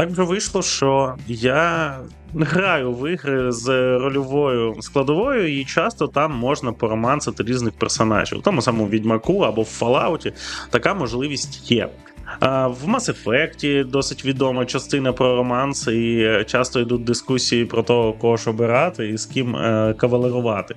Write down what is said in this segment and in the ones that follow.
Так вже вийшло, що я граю в ігри з рольовою складовою, і часто там можна поромансити різних персонажів. В тому самому Відьмаку або в Fallout така можливість є. В Mass Effect досить відома частина про романс, і часто йдуть дискусії про того, кого ж обирати і з ким е, кавалерувати.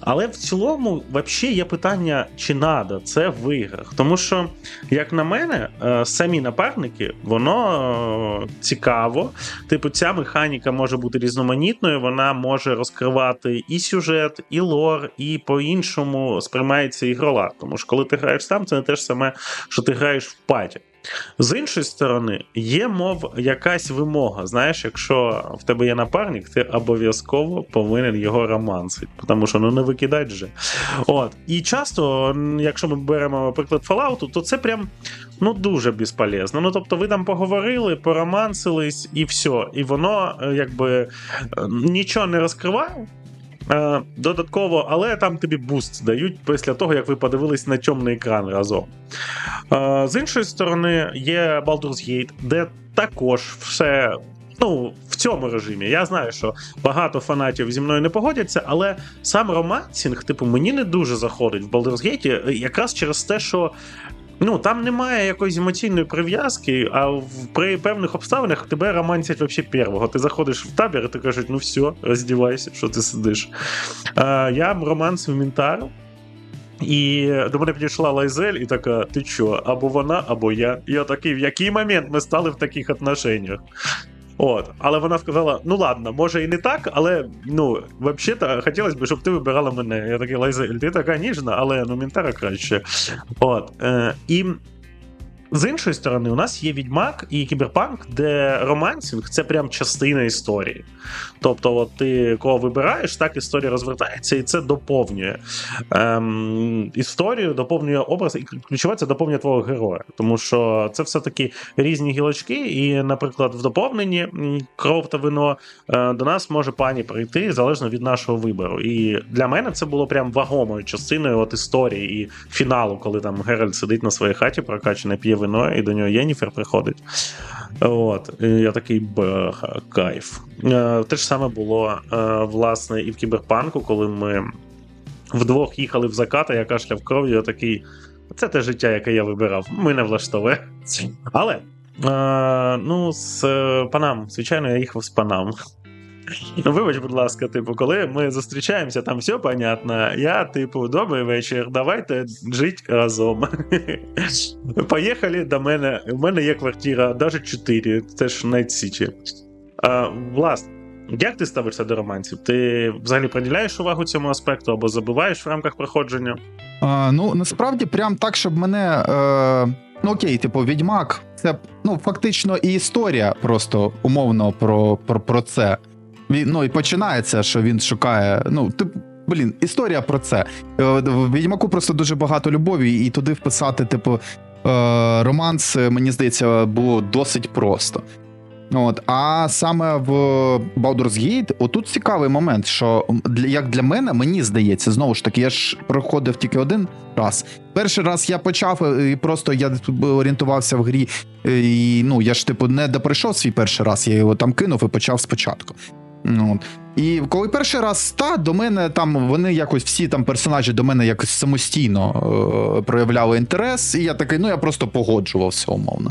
Але в цілому, взагалі, є питання, чи надо це в іграх. Тому що, як на мене, е, самі напарники, воно е, цікаво. Типу, ця механіка може бути різноманітною, вона може розкривати і сюжет, і лор, і по-іншому сприймається ігрола. Тому що коли ти граєш сам, це не те ж саме, що ти граєш в паті. З іншої сторони, є мов якась вимога. Знаєш, якщо в тебе є напарник, ти обов'язково повинен його романсити, тому що ну не викидать же. От. І часто, якщо ми беремо приклад Fallout, то це прям ну дуже безполезно. Ну тобто, ви там поговорили, поромансились і все. І воно е, якби е, нічого не розкриває. Е, Додатково, але там тобі буст дають після того, як ви подивились на темний екран разом. Е, З іншої сторони, є Baldur's Gate, де також все. Ну, в цьому режимі. Я знаю, що багато фанатів зі мною не погодяться, але сам романсінг, типу, мені не дуже заходить в Baldur's Gate, якраз через те, що ну, там немає якоїсь емоційної прив'язки, а в, при певних обставинах тебе романсять вообще первого. Ти заходиш в табір, і ти кажуть, ну все, роздівайся, що ти сидиш. А, я в Мінтару. І до мене підійшла Лайзель і така: ти що, або вона, або я. Я такий, в який момент ми стали в таких отношеннях? От, але вона сказала: ну ладно, може і не так, але ну, взагалі-то хотілося б, щоб ти вибирала мене. Я такий Лайзель, ти така ніжна, але ну Мінтара краще. От. Е, і з іншої сторони, у нас є відьмак і кіберпанк, де романсінг це прям частина історії. Тобто, от ти кого вибираєш, так історія розвертається, і це доповнює ем, історію, доповнює образ, і ключове це доповнює твого героя. Тому що це все-таки різні гілочки, і, наприклад, в доповненні кров та вино е, до нас може пані прийти залежно від нашого вибору. І для мене це було прям вагомою частиною от історії і фіналу, коли там Геральт сидить на своїй хаті, прокачане, п'є вино, і до нього Єніфер приходить. От, я такий баха, кайф. Е, Те ж саме було е, власне і в кіберпанку, коли ми вдвох їхали в закат, а я кашляв кров'ю, я такий. Це те життя, яке я вибирав. Мене влаштовує. Але е, ну, з е, панам, звичайно, я їхав з панам. Ну, вибач, будь ласка, типу, коли ми зустрічаємося, там все понятно. Я, типу, добрий вечір, давайте жити разом. Поїхали до мене. У мене є квартира, навіть 4, це ж Найт Сіті. Власне, як ти ставишся до романсів? Ти взагалі приділяєш увагу цьому аспекту або забуваєш в рамках проходження? А, ну насправді, прям так, щоб мене. Е, ну окей, типу, відьмак, це ну фактично і історія просто умовно про, про, про це. Він, ну і починається, що він шукає. Ну, тип, блін, історія про це. Е, В відьмаку просто дуже багато любові, і туди вписати, типу, е, романс, е, мені здається, було досить просто. От, а саме в Baldur's Gate, отут цікавий момент, що для як для мене, мені здається, знову ж таки, я ж проходив тільки один раз. Перший раз я почав і просто я орієнтувався в грі, і ну я ж типу не доприйшов свій перший раз, я його там кинув і почав спочатку. Ну, от. І коли перший раз та до мене там вони якось всі там персонажі до мене якось самостійно е, проявляли інтерес, і я такий, ну я просто погоджувався умовно.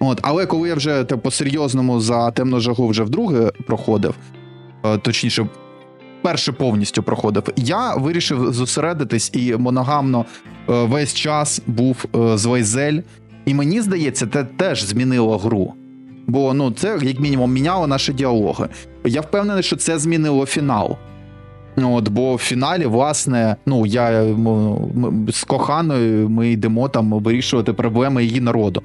От, але коли я вже типу, по-серйозному за темну жагу вже вдруге проходив, е, точніше, перше повністю проходив, я вирішив зосередитись і моногамно е, весь час був е, з Вайзель. І мені здається, це теж змінило гру. Бо ну, це, як мінімум, міняло наші діалоги. Я впевнений, що це змінило фінал. От, бо в фіналі, власне, ну я з коханою ми йдемо там вирішувати проблеми її народу.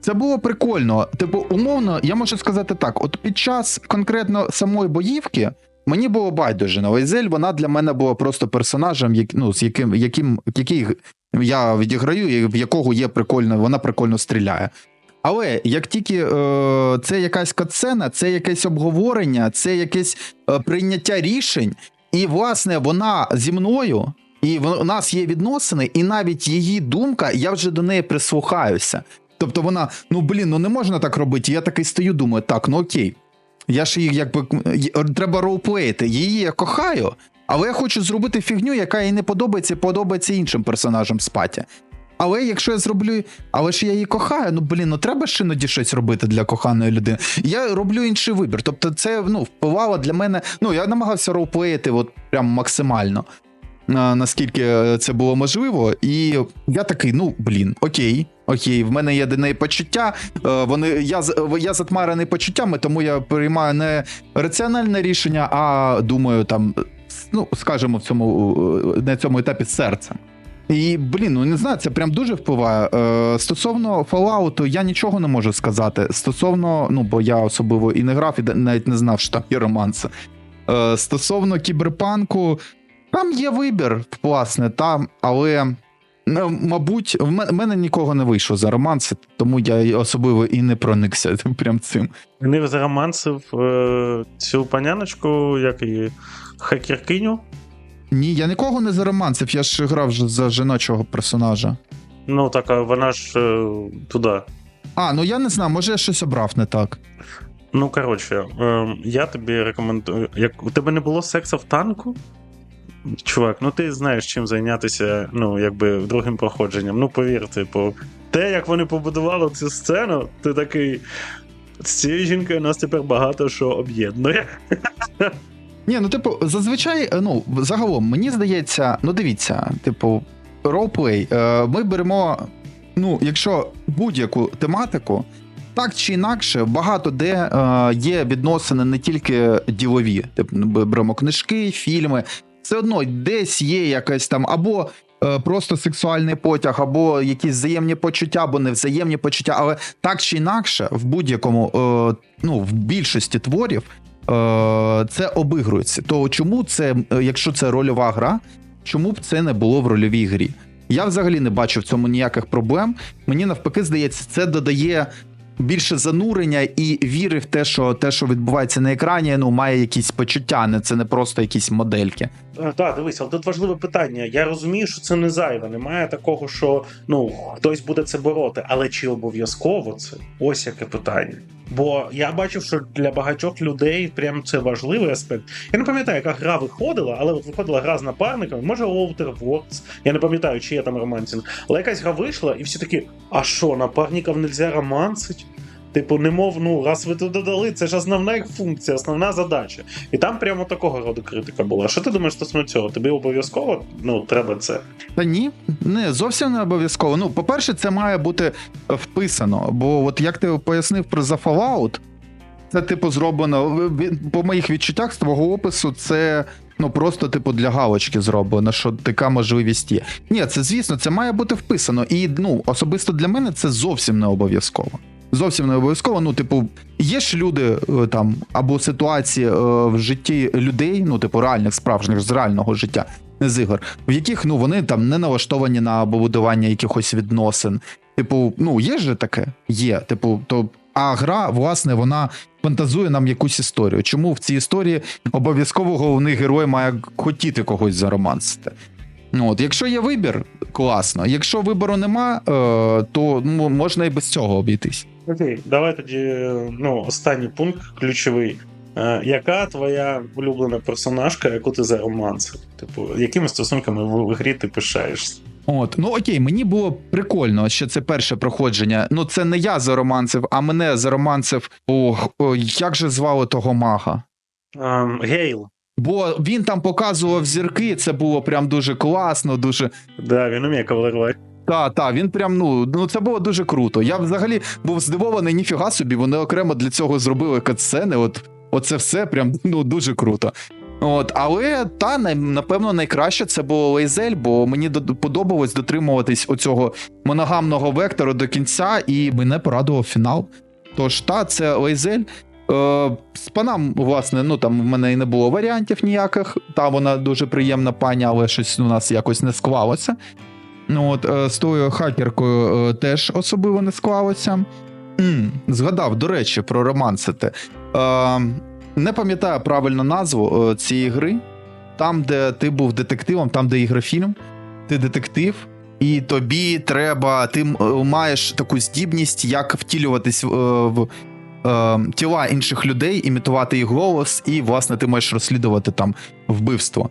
Це було прикольно. Типу, умовно, я можу сказати так: от під час конкретно самої боївки мені було байдуже на Вайзель, вона для мене була просто персонажем, як, ну, з яким, яким який я відіграю, в якого є прикольно, вона прикольно стріляє. Але як тільки е, це якась катсцена, це якесь обговорення, це якесь е, прийняття рішень, і власне вона зі мною, і в- у нас є відносини, і навіть її думка, я вже до неї прислухаюся. Тобто вона, ну блін, ну не можна так робити. Я такий стою, думаю, так, ну окей. Я ж її якби треба роуплеїти. Її я кохаю, але я хочу зробити фігню, яка їй не подобається, подобається іншим персонажам з паті. Але якщо я зроблю, але ж я її кохаю, ну блін, ну треба ж іноді щось робити для коханої людини. Я роблю інший вибір. Тобто, це ну впливало для мене. Ну я намагався роуплеїти от прям максимально. Наскільки це було можливо, і я такий, ну блін, окей, окей, в мене є до неї почуття. е, Вони я я затмарений почуттями, тому я приймаю не раціональне рішення, а думаю, там, ну скажімо, в цьому е, на цьому етапі серцем. І блін, ну не знаю, це прям дуже впливає. Е, стосовно Fallout, я нічого не можу сказати. Стосовно, ну бо я особливо і не грав, і навіть не знав, що там є романси. Е, стосовно кіберпанку, там є вибір, власне, там, але. ну, Мабуть, в мене, нікого не вийшло за романси, тому я особливо і не проникся прям цим. Не заромансив е, цю паняночку, як її хакеркиню. Ні, я нікого не заромансив, я ж грав ж за жіночого персонажа. Ну, так, а вона ж е, туди. А, ну я не знаю, може я щось обрав не так. Ну, коротше, е, я тобі рекомендую. Як у тебе не було сексу в танку? Чувак, ну ти знаєш, чим зайнятися, ну, якби другим проходженням. Ну, повір, типу, те, як вони побудували цю сцену, ти такий. З цією жінкою нас тепер багато що об'єднує. Ні, ну типу, зазвичай, е, ну, загалом, мені здається, ну дивіться, типу, ролплей, ми беремо, ну, якщо будь-яку тематику, так чи інакше, багато де е, є відносини не тільки ділові. Типу, беремо книжки, фільми. Все одно десь є якась там або е, просто сексуальний потяг, або якісь взаємні почуття, або невзаємні почуття. Але так чи інакше, в будь-якому, ну, в більшості творів це обігрується. То чому це, е, якщо це рольова гра, чому б це не було в рольовій грі? Я взагалі не бачу в цьому ніяких проблем. Мені навпаки здається, це додає більше занурення і віри в те, що те, що відбувається на екрані, ну має якісь почуття, не це не просто якісь модельки. Так, дивись, але тут важливе питання. Я розумію, що це не зайве. Немає такого, що ну хтось буде це бороти, але чи обов'язково це? Ось яке питання. Бо я бачив, що для багатьох людей прям це важливий аспект. Я не пам'ятаю, яка гра виходила, але от виходила гра з напарниками, може Outer Worlds, я не пам'ятаю, чи є там романсінг, але якась гра вийшла, і всі такі: а що, напарників нельзя романсить? Типу, немов, ну, раз ви тут додали, це ж основна їх функція, основна задача. І там прямо такого роду критика була. Що ти думаєш стосовно цього? Тобі обов'язково ну, треба це? Та ні, не зовсім не обов'язково. Ну, по-перше, це має бути вписано. Бо, от як ти пояснив про за Fallout, це, типу, зроблено по моїх відчуттях з твого опису, це ну просто, типу, для галочки зроблено, що така можливість є. Ні, це звісно, це має бути вписано. І ну, особисто для мене це зовсім не обов'язково. Зовсім не обов'язково. Ну, типу, є ж люди е, там або ситуації е, в житті людей, ну, типу, реальних справжніх з реального життя, не з ігор, в яких ну вони там не налаштовані на будування якихось відносин. Типу, ну є ж таке? Є. Типу, то а гра, власне, вона фантазує нам якусь історію. Чому в цій історії обов'язково головний герой має хотіти когось заромансити? От, якщо є вибір, класно. Якщо вибору нема, е, то ну, можна і без цього обійтись. Окей, давай тоді ну, останній пункт ключовий. Е, яка твоя улюблена персонажка, яку ти заромансив? Типу, якими стосунками в, в грі ти пишаєшся? От, ну окей, мені було прикольно, що це перше проходження. Ну, це не я заромансив, а мене заромансив. Ох, о, як же звали того мага? Ем, Гейл. Бо він там показував зірки, це було прям дуже класно, дуже. Да, він уміє кавалерувати. Та, та, він прям, ну, ну це було дуже круто. Я взагалі був здивований, ніфіга собі, вони окремо для цього зробили катсцени. От, оце все прям ну, дуже круто. От, але та напевно найкраще це було Лейзель, бо мені подобалось дотримуватись оцього моногамного вектору до кінця, і мене порадував фінал. Тож, та, це Лейзель. Е, з панам, власне, ну там в мене і не було варіантів ніяких. Та вона дуже приємна пані, але щось у нас якось не склалося. Ну, от, е, з тою хакеркою е, теж особливо не склалося. згадав, до речі, про романсити. Е, не пам'ятаю правильно назву цієї гри. Там, де ти був детективом, там, де ігрофільм, ти детектив, і тобі треба, ти маєш таку здібність, як втілюватись в е, тіла інших людей, імітувати їх голос, і, власне, ти можеш розслідувати там вбивство.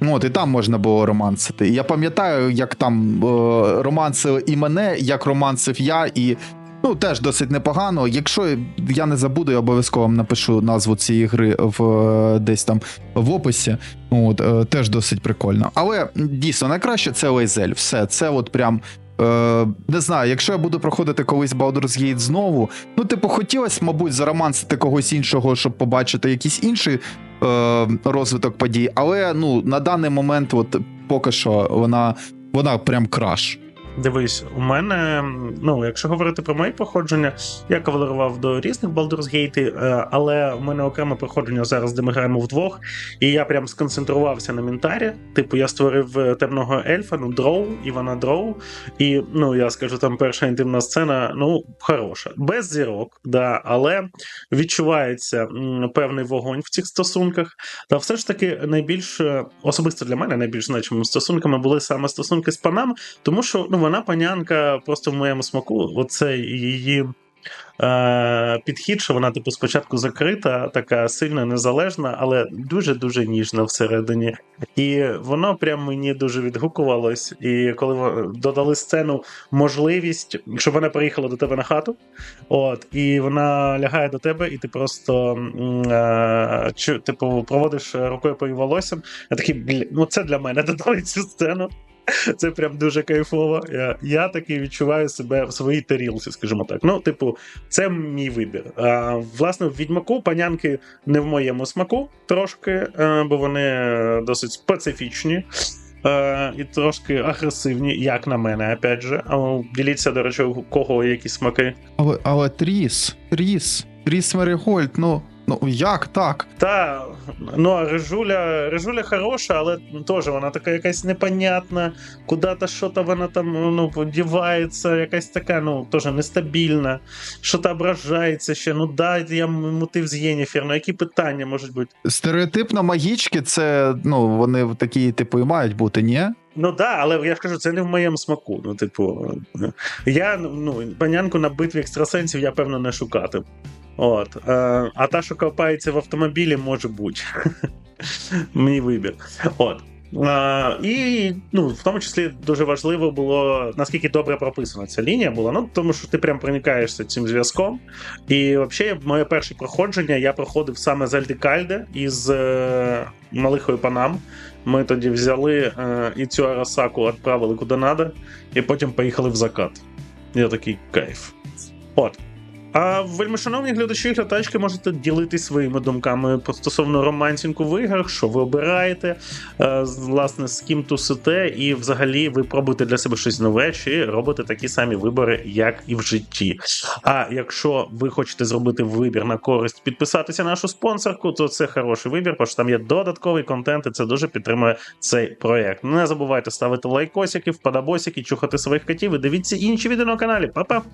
Ну, От, і там можна було романсити. Я пам'ятаю, як там е, романсили і мене, як романсив я, і ну, теж досить непогано. Якщо я не забуду, я обов'язково вам напишу назву цієї гри в е, десь там в описі. От, е, теж досить прикольно. Але дійсно найкраще це Лейзель. Все, це от прям. Е, не знаю, якщо я буду проходити колись Baldur's Gate знову, ну, типу, хотілося, мабуть, заромансити когось іншого, щоб побачити якийсь інший е, розвиток подій. Але ну, на даний момент, от поки що, вона, вона прям краш. Дивись, у мене, ну, якщо говорити про мої походження, я кавалерував до різних Baldur's Gate, е, але у мене окреме проходження зараз, де ми граємо вдвох, і я прям сконцентрувався на ментарі. Типу, я створив е, темного ельфа, ну, дроу, Івана Дроу. І ну, я скажу, там перша інтимна сцена, ну, хороша. Без зірок, да, але відчувається певний вогонь в цих стосунках. Та все ж таки найбільш е, особисто для мене найбільш значимими стосунками були саме стосунки з панами, тому що ну, вона панянка просто в моєму смаку. Оце її е, підхід, що вона, типу, спочатку закрита, така сильна, незалежна, але дуже-дуже ніжна всередині. І воно прям мені дуже відгукувалось. І коли додали сцену можливість, щоб вона приїхала до тебе на хату, от, і вона лягає до тебе, і ти просто е, чу, типу, проводиш рукою по її волоссям. Я такий, ну це для мене додали цю сцену. Це прям дуже кайфово. Я, я таки відчуваю себе в своїй тарілці, скажімо так. Ну, типу, це мій вибір. А, власне, в відьмаку панянки не в моєму смаку трошки, е, бо вони досить специфічні. Е, і трошки агресивні, як на мене, опять же. А, Діліться, до речі, у кого які смаки. Але, але Тріс, Тріс, Тріс Мерігольд, ну, ну як так? Та, ну а Режуля, Режуля хороша, але теж вона така якась непонятна, куди-то що-то вона там ну, подівається, якась така, ну, теж нестабільна, що-то ображається ще. Ну да, я мотив з Єніфер, ну які питання можуть бути? Стереотипно магічки, це ну, вони такі, типу, і мають бути, ні? Ну да, але я ж кажу, це не в моєму смаку. Ну, типу, я ну, панянку на битві екстрасенсів я певно не шукатиму. От. Е, а та, що копається в автомобілі, може бути. Мій вибір. От. Е, і ну, в тому числі дуже важливо було, наскільки добре прописана ця лінія була. Ну, тому що ти прям проникаєшся цим зв'язком. І взагалі, моє перше проходження я проходив саме з Альдекальде із е, Малихою Панам. Ми тоді взяли е, і цю Арасаку відправили куди надо, і потім поїхали в закат. Я такий кайф. От. А вельмишановні глядачі і глядачки можете ділитись своїми думками стосовно романсінку в іграх, що ви обираєте, е, власне, з ким тусите, і взагалі ви пробуєте для себе щось нове, чи робите такі самі вибори, як і в житті. А якщо ви хочете зробити вибір на користь підписатися на нашу спонсорку, то це хороший вибір, що там є додатковий контент, і це дуже підтримує цей проєкт. Не забувайте ставити лайкосики, вподобосики, чухати своїх котів і дивіться інші відео на каналі. Па-па!